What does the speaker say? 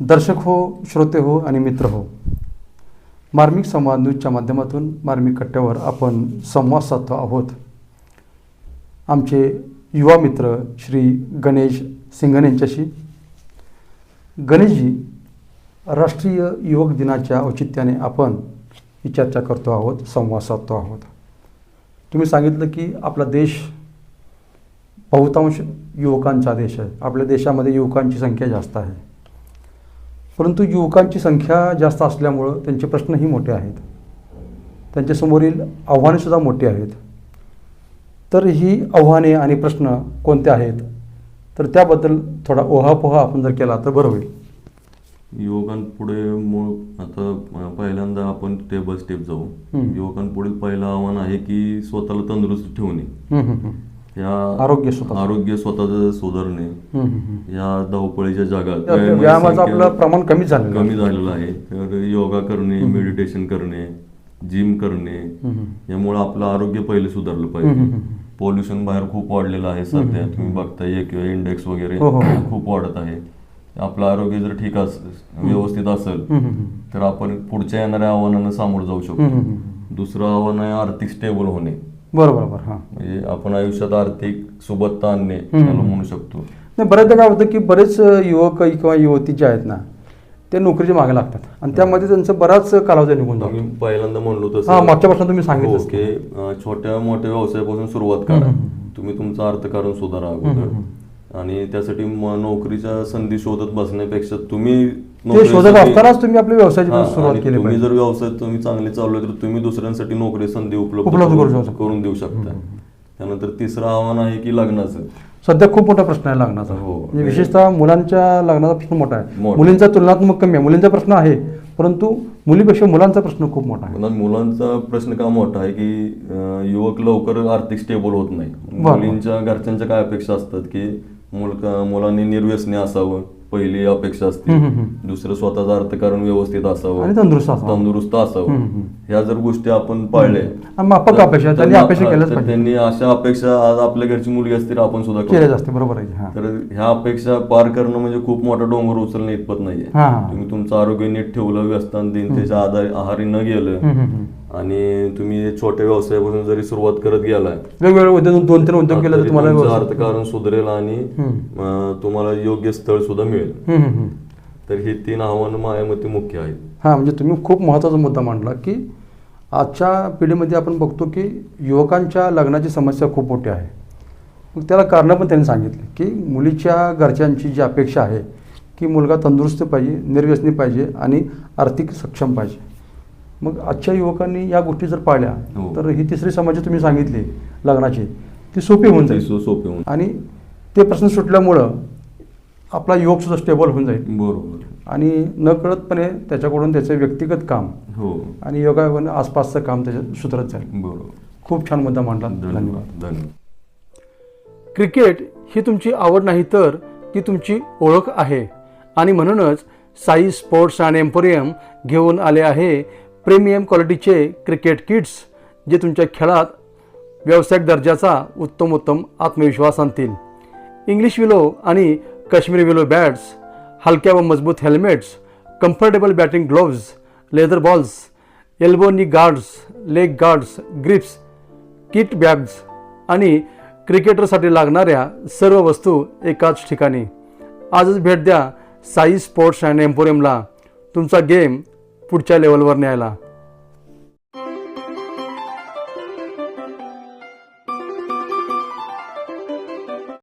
दर्शक हो श्रोते हो आणि मित्र हो. मार्मिक संवाद न्यूजच्या माध्यमातून मार्मिक कट्ट्यावर आपण संवाद साधतो आहोत. आमचे युवा मित्र श्री गणेश सिंघन यांच्याशी. गणेशजी राष्ट्रीय युवक दिनाच्या औचित्याने आपण ही चर्चा करतो आहोत संवाद साधतो आहोत. तुम्ही सांगितलं की आपला देश बहुतांश युवकांचा देश आहे. आपल्या देशामध्ये युवकांची संख्या जास्त आहे. परंतु युवकांची संख्या जास्त असल्यामुळं त्यांचे प्रश्नही मोठे आहेत. त्यांच्यासमोरील आव्हानेसुद्धा मोठी आहेत. तर ही आव्हाने आणि प्रश्न कोणते आहेत? तर त्याबद्दल थोडा ओहापोहा आपण जर केला तर बरं होईल. युवकांपुढे मूळ आता पहिल्यांदा आपण स्टेप बाय स्टेप जाऊ. हम्म. युवकांपुढील पहिलं आव्हान आहे की स्वतःला तंदुरुस्त ठेवणे. या आरोग्य स्वतःचं. आरोग्य स्वतःच सुधारणे. या धावपळीच्या जगात व्यायामाची आपलं प्रमाण कमी झालेलं आहे. कमी झालेलं आहे तर योगा करणे मेडिटेशन करणे जिम करणे यामुळे आपलं आरोग्य पहिले सुधारलं पाहिजे. पॉल्युशन बाहेर खूप वाढलेलं आहे सध्या तुम्ही बघताय किंवा इंडेक्स वगैरे हो, हो. खूप वाढत आहे आपलं आरोग्य जर ठीक अस व्यवस्थित असेल तर आपण पुढच्या येणाऱ्या आव्हानांना सामोरं जाऊ शकतो. दुसरं आव्हान आहे आर्थिक स्टेबल होणे बरोबर बरोबर हां. म्हणजे आपण आयुष्यात आर्थिक सुबत्ता आणणे. त्याला म्हणू शकतो. नाही बऱ्याचदा काय होतं की बरेच युवक किंवा युवती जे आहेत ना ते नोकरीच्या मागे लागतात. आणि त्यामध्ये त्यांचं बराच कालावधी निघून जातो. मी पहिल्यांदा म्हणलो तसं. हा, मागच्या प्रश्नात तुम्ही सांगितलंच हो, की छोट्या मोठ्या व्यवसायापासून सुरुवात करा. तुम्ही तुमचं अर्थकारण सुधारा अगोदर. आणि त्यासाठी नोकरीच्या संधी शोधत बसण्यापेक्षा तुम्ही ते नोकरीसाठी- शोधत असतानाच तुम्ही आपल्या व्यवसायाची सुरुवात केली तुम्ही पाहिजे. जर व्यवसाय तुम्ही चांगले चालू तर तुम्ही दुसऱ्यांसाठी नोकरी संधी उपलब्ध उपलब्ध करू करून- शकता. करून देऊ शकता. त्यानंतर तिसरं आव्हान आहे की लग्नाचं. सध्या खूप मोठा प्रश्न आहे लग्नाचा. हो. म्हणजे विशेषतः मुलांच्या लग्नाचा प्रश्न मोठा आहे. मोठा. मुलींचा तुलनात्मक कमी आहे. मुलींचा प्रश्न आहे परंतु मुलीपेक्षा मुलांचा प्रश्न खूप मोठा आहे. पण मुलांचा प्रश्न का मोठा आहे की अं, युवक लवकर आर्थिक स्टेबल होत नाही. मुलींच्या घरच्यांच्या काय अपेक्षा असतात की मुलगा मुलांनी निर्व्यसनी असावं पहिली अपेक्षा असते. दुसरं स्वतःचं अर्थकारण व्यवस्थित असावं आणि तंदुरुस्त असावं. तंदुरुस्त असावं. ह्या जर गोष्टी आपण पाळल्या माफक अपेक्षा, त्यांनी अपेक्षा केल्याच पाहिजे. त्यांनी अशा अपेक्षा आज आपल्या घरची मुलगी असते तर आपण सुद्धा केल्या करतो. जाते बरोबर आहे तर ह्या अपेक्षा पार करणं म्हणजे खूप मोठा डोंगर उचलणं इतपत नाहीये. तुम्ही तुमचं आरोग्य नीट ठेवलं व्यसनान दिन त्याच्या आधारे आहारी न गेलं. आणि तुम्ही छोट्या व्यवसायापासून जरी सुरुवात करत गेलाय वेगवेगळे उद्योग दोन तीन उद्योग केले तर तरी तुम्हाला तुमचं व्यवस्थित- अर्थकारण सुधरेल आणि. अं, तुम्हाला योग्य स्थळ सुद्धा मिळेल हम्म, हम्म, हम्म. तर ही तीन आव्हानं माझ्या मते मुख्य आहेत हां म्हणजे तुम्ही खूप महत्त्वाचा मुद्दा मांडला की आजच्या पिढीमध्ये आपण बघतो की युवकांच्या लग्नाची समस्या खूप मोठी आहे मग त्याला कारणं पण त्यांनी सांगितले की मुलीच्या घरच्यांची जी अपेक्षा आहे की मुलगा तंदुरुस्त पाहिजे निर्व्यसनी पाहिजे आणि आर्थिक सक्षम पाहिजे मग आजच्या युवकांनी या गोष्टी जर पाळल्या हो. तर ही तिसरी समाजी तुम्ही सांगितली लग्नाची ती सोपी होऊन जाईल. सो- सोपे होऊन आणि ते प्रश्न सुटल्यामुळं आपला युवकसुद्धा स्टेबल होऊन जाईल. बरोबर. आणि नकळतपणे त्याच्याकडून त्याचं व्यक्तिगत काम हो. आणि योगायोगाने आसपासचं काम त्याच्यात सुधरत जाईल. बरोबर. खूप छान मुद्दा मांडला. धन्यवाद. धन्यवाद. धन्यवाद. क्रिकेट ही तुमची आवड नाही तर ती तुमची ओळख आहे. आणि म्हणूनच साई स्पोर्ट्स अँड एम्पोरियम घेऊन आले आहे प्रीमियम क्वालिटीचे क्रिकेट किट्स जे तुमच्या खेळात व्यावसायिक दर्जाचा उत्तम उत्तम आत्मविश्वास आणतील. इंग्लिश विलो आणि काश्मीरी विलो बॅट्स हलक्या व मजबूत helmets comfortable batting gloves leather balls एल्बोनी guards leg guards grips kit bags आणि क्रिकेटरसाठी लागणाऱ्या सर्व वस्तू एकाच ठिकाणी. आजच भेट द्या साई स्पोर्ट्स अँड एम्पोरियमला. तुमचा गेम पुढच्या लेवलवर न्यायला.